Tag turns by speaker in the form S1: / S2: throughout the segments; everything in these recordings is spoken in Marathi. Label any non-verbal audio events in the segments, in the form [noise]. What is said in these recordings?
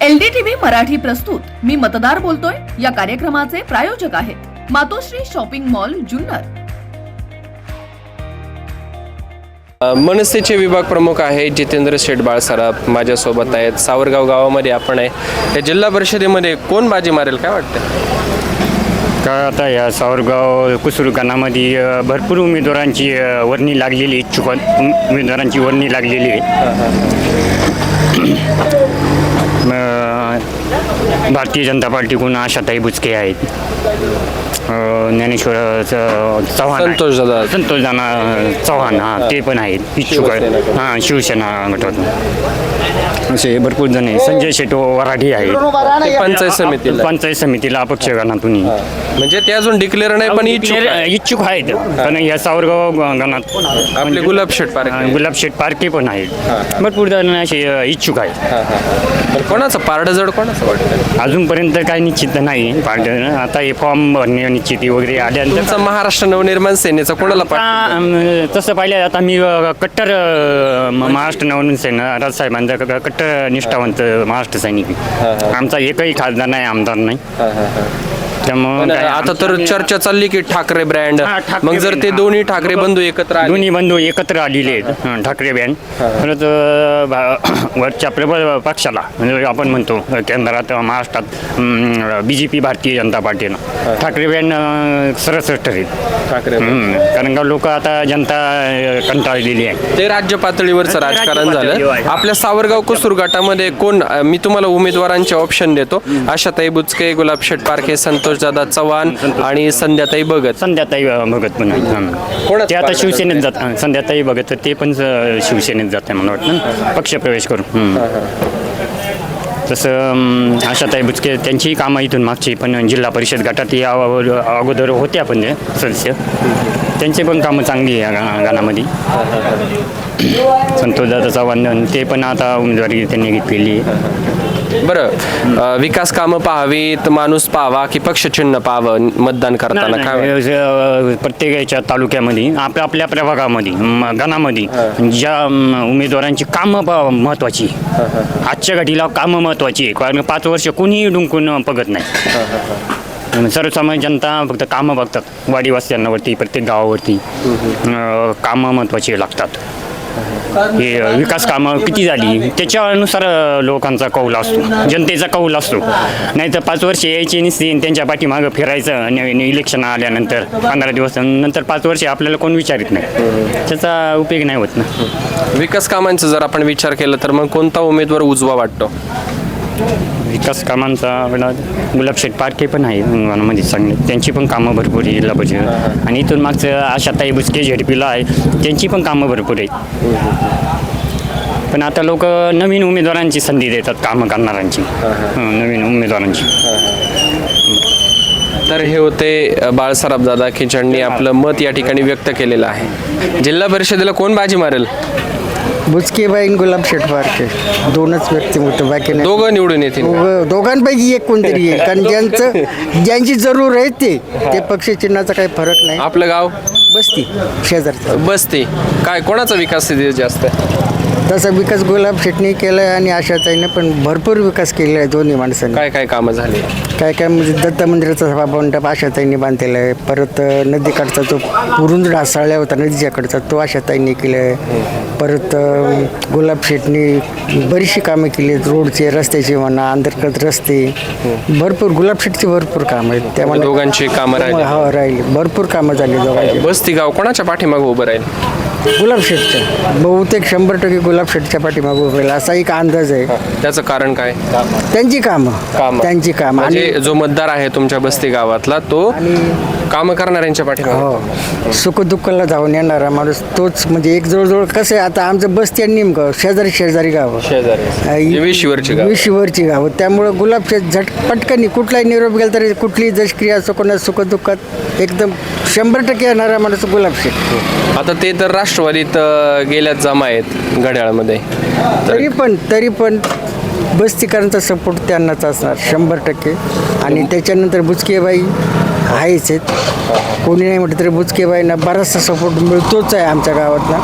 S1: एलडीटीव्ही मराठी प्रस्तुत. मी मतदार बोलतोय. या कार्यक्रमाचे प्रायोजक आहेत. Matoshree shopping mall Junnar.
S2: मनसेचे विभाग प्रमुख आहे जितेंद्र शेठ बाळसराफ माझ्यासोबत आहेत सावरगाव गावामध्ये आपण आहे. या जिल्हा परिषदेमध्ये कोण बाजी मारेल काय वाटतं?
S3: का आता या सावरगाव कुसुरगाणामध्ये अ, भरपूर उमेदवारांची वर्णी लागलेली इच्छुक उम- उमेदवारांची वर्णी लागलेली आहे म, भारतीय जनता पार्टीकडून आशाताई बुचके आहेत. अ, ज्ञानेश्वर च- चव्हाण आहे.
S2: संतोष दादा.
S3: संतोष दादा चव्हाण हा ते पण आहेत. इच्छुक आहेत.
S2: शिवसेना.
S3: हां शिवसेना गटातून. असे भरपूर जण आहे संजय शेटो वराठी आहेत.
S2: ते पंचायत समितीला.
S3: पंचायत समितीला अपक्ष गणातून
S2: म्हणजे ते अजून डिक्लेअर नाही पण इच्छुक आहे.
S3: इच्छुक आहेत. पण या सावरगाव गणात
S2: आपले गुलाब शेठ पारे
S3: अं, गुलाब शेठ पारखे पण आहेत. भरपूर जण असे अं, इच्छुक आहेत.
S2: कोणाचं पारडं जड कोणाचं वाटतं
S3: अजूनपर्यंत काही निश्चित नाही. पार्टी- आता हे फॉर्म भरणे निश्चिती वगैरे आल्यानंतर
S2: तुमचा महाराष्ट्र नवनिर्माण सेनेचा कोणाला
S3: आता, तसं पाहिलं आता मी अं, कट्टर अं, म- महाराष्ट्र नवनीत सेना राजसाहेबांचा क- क- कट्टर निष्ठावंत महाराष्ट्र सैनिक. आहे. आमचा एकही खासदार नाही आमदार नाही. त्यामुळं
S2: पण
S3: काय
S2: आता तर चर्चा चालली की ठाकरे ब्रँड
S3: हा, ठाकरे
S2: मग जर ते दोन्ही ठाकरे बंधू एकत्र आले.
S3: दोन्ही बंधू एकत्र आलेले आहेत. हं, ठाकरे बँड परत अं, भा- [coughs] वरच्या प्रबळ पक्षाला म्हणजे आपण म्हणतो केंद्रात महाराष्ट्रात B J P Bharatiya Janata पार्टीनं. ठाकरे बँड अं, सरस ठरेल
S2: ठाकरे
S3: हं, कारण का लोक आता जनता अं, कंटाळलेली आहे.
S2: ते राज्य पातळीवरचं
S3: राज्य
S2: राजकारण झालं.
S3: पातळीवर आहे.
S2: आपल्या सावरगाव कुसूर गटामध्ये कोण अ, मी तुम्हाला उमेदवारांचे ऑप्शन देतो. आशाताई बुचके गुलाब शेठ पारखे संतोष दादा चव्हाण आणि संध्याताई भगत.
S3: संध्याताई भगत पण हं. ते आता शिवसेनेत जात हं, संध्याताई भगत ते पण अं, शिवसेनेत जाते मला वाटतं. पक्षप्रवेश करून. हं. तसं अं, आशाताई बुचके त्यांचीही कामं इथून मागची पण जिल्हा परिषद गटात या अगो- अगोदर होत्या पण ते सदस्य. त्यांचे पण कामं चांगली आहे या गा- गाण्यामध्ये. संतोषदादा चव्हाण ते पण आता उमेदवारी त्यांनी घेतलेली आहे.
S2: बरं. विकास कामं पाहावीत माणूस पाहावा की पक्षचिन्ह पाहावं मतदान करताना
S3: नाही,
S2: काय
S3: नाही, अ, प्रत्येकाच्या तालुक्यामध्ये आपल्या आपल्या प्रभागामध्ये म, गणामध्ये ज्या म, उमेदवारांची कामं प- महत्वाची. आजच्या घडीला कामं महत्वाची आहे कारण पाच वर्ष कोणीही डुंकून बघत नाही. सर्वसामान्य जनता फक्त कामं बघतात. वाडी वस्त्यांवरती प्रत्येक गावावरती. अ, कामं महत्वाची लागतात. हे विकास कामं किती झाली? त्याच्यानुसार लोकांचा कौल असतो. जनतेचा कौल असतो. नाही तर पाच वर्ष यायची नसती त्यांच्या पाठीमागं फिरायचं नवीन इलेक्शन आल्यानंतर पंधरा दिवस नंतर पाच वर्ष आपल्याला कोण विचारित नाही. त्याचा उपयोग नाही होत ना.
S2: विकास कामांचा जर आपण विचार केला तर मग कोणता उमेदवार उजवा वाटतो?
S3: विकास कामांचा आपला गुलाबशेठ पारखे पण आहे अंगणामध्ये चांगले. त्यांची पण कामं भरपूर आहे जिल्हा परिषद. आणि इथून मागचं आशाताई बुचके झेडपीला आहे त्यांची पण कामं भरपूर आहेत. पण आता लोक नवीन उमेदवारांची संधी देतात कामं करणाऱ्यांची. हं, नवीन उमेदवारांची.
S2: तर हे होते बाळासाहेब दादा ज्यांनी आपलं मत या ठिकाणी व्यक्त केलेलं आहे. जिल्हा परिषदेला कोण बाजी मारेल?
S4: बुचकेबाई आणि गुलाब शेटवारके दोनच व्यक्तिमत्व बाकी नाही.
S2: दोघं निवडून येतील.
S4: दोघं- दोघांपैकी एक कोणतरी येईल कारण [laughs] ज्यांचं ज्यांची जरूर आहे ते. ते पक्ष चिन्हाचा काही फरक नाही.
S2: आपलं गाव?
S4: बसती शेजारचं.
S2: बसते. काय कोणाचा विकास तिथे जास्त? आहे
S4: तसा विकास गुलाब शेटणी केला आहे आणि आशाताईनं पण भरपूर विकास केलेला आहे दोन्ही माणसांनी.
S2: काय काय कामं झाली?
S4: काय काय म्हणजे दत्त मंदिराचा सभामंडप आशाताईंनी बांधलेला आहे. परत अ, नदीकडचा जो पुरून ढासळल्या होता नदीच्याकडचा तो आशाताईंनी केला आहे परत अ, गुलाब शेटनी बरीचशी कामं केली आहेत. रोडचे रस्त्याचे म्हणा अंतर्गत रस्ते. भरपूर गुलाब शेटची भरपूर कामं आहेत. त्यामुळे
S2: दोघांची कामं राहिली.
S4: हो राहिली. भरपूर कामं झाली दोघांची.
S2: बस्ती गाव कोणाच्या पाठीमागे उभं राहील?
S4: गुलाब शेटच्या बहुतेक शंभर टक्के गुलाब शेटच्या पाठीमागे उभं राहिलं. असा एक अंदाज आहे.
S2: त्याचं कारण काय?
S4: त्यांची कामं.
S2: कामं.
S4: त्यांची कामं. आणि
S2: म्हणजे जो मतदार आहे तुमच्या बस्ती गावातला तो काम करणाऱ्यांच्या पाठीमागे.
S4: हो. सुखदुःखाला जाऊन येणारा माणूस तोच म्हणजे एक जवळजवळ कसं आहे आता आमचं बस्ती आणि निमगाव शेजारी शेजारी गाव.
S2: शेजारी. विशीवरची गाव.
S4: विशीवरची गाव. त्यामुळं गुलाब झट पटकन कुठलाही निरोप गेला तरी कुठलीही जशक्रिया असो कोणा सुखदुःखात एकदम शंभर टक्के येणारा माणूस गुलाब शेत
S2: आता ते तर राष्ट्रवादीत अ, गेल्यात जमा आहेत घड्याळमध्ये.
S4: तरी पण तरी पण बस्तीकरांचा सपोर्ट त्यांनाच असणार शंभर टक्के. आणि त्याच्यानंतर बुचकेबाई आहेच आहेत. कोणी नाही म्हटलं तरी बुचकेबाईंना बराचसा सपोर्ट मिळतोच आहे आमच्या गावातला.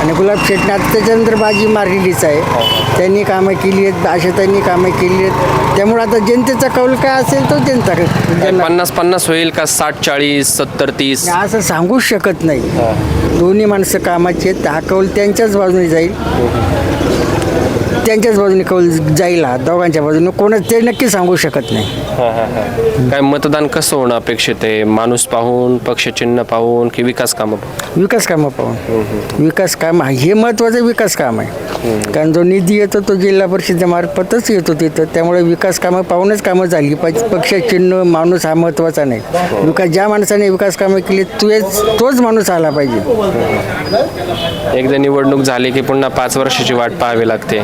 S4: आणि गुलाब शेटने आता त्याच्यानंतर बाजी मारलेलीच आहे. त्यांनी कामं केली आहेत आशाताईंनी कामं केली आहेत. त्यामुळे आता जनतेचा कौल काय असेल तो जनता
S2: पन्नास पन्नास होईल का साठ चाळीस सत्तर तीस?
S4: असं सांगूच शकत नाही. दोन्ही माणसं कामाची आहेत हा कौल त्यांच्याच बाजूने जाईल. त्यांच्याच बाजूने कौल जाईल हा दोघांच्या बाजूने. कोणच ते नक्की सांगू शकत नाही.
S2: काय मतदान कसं होणं अपेक्षित आहे? माणूस पाहून पक्षचिन्ह पाहून की विकास कामं पाहून?
S4: विकास कामं पाहून. विकास काम हे महत्त्वाचं विकास काम आहे. कारण जो निधी येतो तो जिल्हा परिषदेमार्फतच येतो तिथं. त्यामुळे विकास कामं पाहूनच कामं झाली पाहिजे. पक्ष चिन्ह माणूस हा महत्त्वाचा नाही. विकास ज्या माणसाने विकास कामं केली तोच तोच माणूस आला पाहिजे.
S2: एकदा निवडणूक झाली की पुन्हा पाच वर्षाची वाट पाहावी लागते.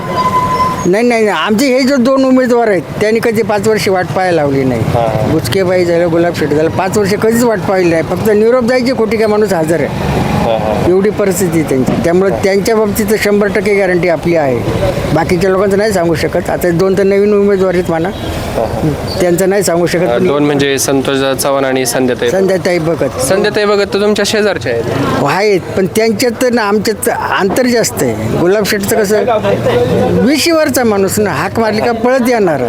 S4: नाही नाही नाही. आमचे हे जो दोन उमेदवार आहेत त्यांनी कधी पाच वर्ष वाट पाहायला लावली नाही. बुचकेबाई झालं गुलाब शेट झालं. पाच वर्ष कधीच वाट पाहिली नाही. फक्त निरोप जायची कोटी काय माणूस हजर आहे. एवढी परिस्थिती त्यांची. त्यामुळे त्यांच्या बाबतीत शंभर टक्के गॅरंटी आपली आहे. बाकीच्या लोकांचं नाही सांगू शकत. आता दोन तर नवीन उमेदवार आहेत म्हणा. त्यांचं नाही सांगू शकत. पण
S2: दोन म्हणजे संतोष चव्हाण आणि संध्याताई
S4: संध्याताई बघत.
S2: संध्याताई बघत तर तुमच्या शेजारच्या आहेत.
S4: आहेत. पण त्यांच्यात ना आमच्यात अंतर जास्त आहे. गुलाब शेठचं कसं विशीवरचा माणूस ना हाक मारली का पळत येणार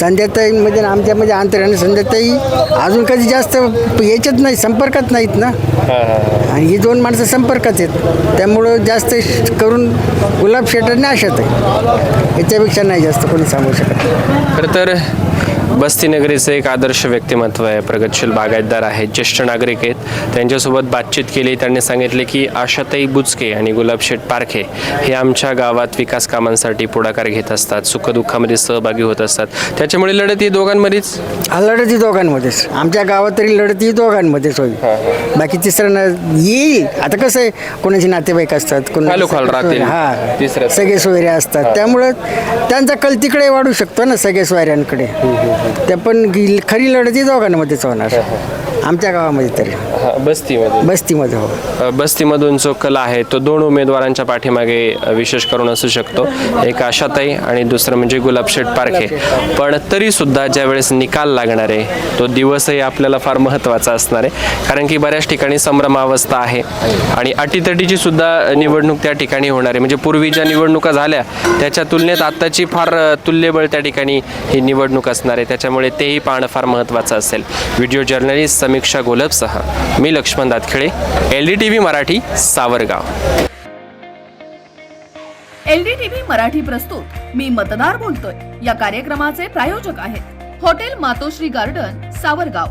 S4: संध्याताईमध्ये आणि आमच्यामध्ये अंतर आहे. आणि संध्याताई अजून कधी जास्त याच्यात नाही संपर्कात नाहीत ना. आणि ही दोन माणसं संपर्कात आहेत. त्यामुळं जास्त करून गुलाब शेटांनी येत आहे. याच्यापेक्षा नाही जास्त कोणी सांगू शकत.
S2: खरं तर बस्ती नगरीचं एक आदर्श व्यक्तिमत्व आहे. प्रगतशील बागायतदार आहेत ज्येष्ठ नागरिक आहेत. त्यांच्यासोबत बातचीत केली. त्यांनी सांगितले की आशाताई बुचके आणि गुलाबशेठ पारखे हे आमच्या गावात विकास कामांसाठी पुढाकार घेत असतात. सुखदुःखामध्ये सहभागी होत असतात. त्याच्यामुळे लढत ही दोघांमध्येच?
S4: हा लढती दोघांमध्येच. आमच्या गावात तरी लढती दोघांमध्येच होईल. बाकी तिसरं न- येईल. आता कसं आहे कोणाचे नातेवाईक असतात
S2: खालोखाल राहतील.
S4: हा.
S2: तिसरं.
S4: सगळे सोयरे असतात. त्यामुळं त्यांचा कल तिकडे वाढू शकतो ना सगळे सोयऱ्यांकडे. त्या पण खरी लढती दोघांमध्येच होणार. आमच्या गावामध्ये तरी.
S2: बस्तीमध्ये.
S4: बस्तीमध्ये हो.
S2: अ, बस्तीमधून जो कल आहे तो दोन उमेदवारांच्या पाठीमागे अ, विशेष करून असू शकतो. एक आशाताई आणि दुसरं म्हणजे गुलाबशेठ पारखे. पण तरी सुद्धा ज्या वेळेस निकाल लागणार आहे तो दिवसही आपल्याला फार महत्त्वाचा असणार आहे. कारण की बऱ्याच ठिकाणी संभ्रमावस्था आहे आणि अटीतटीची सुद्धा निवडणूक त्या ठिकाणी होणार आहे. म्हणजे पूर्वी ज्या निवडणुका झाल्या त्याच्या तुलनेत आत्ताची फार अ, तुल्यबळ त्या ठिकाणी ही निवडणूक असणार आहे. त्याच्यामुळे तेही पाहणं फार महत्त्वाचं असेल. व्हिडिओ जर्नलिस्ट समीक्षा गोलबसह मी Laxman Datkhile L D T V Marathi Savargaon.
S1: L D T V Marathi प्रस्तुत. मी मतदार बोलतोय. या कार्यक्रमाचे प्रायोजक आहेत. Hotel Matoshree garden Savargaon.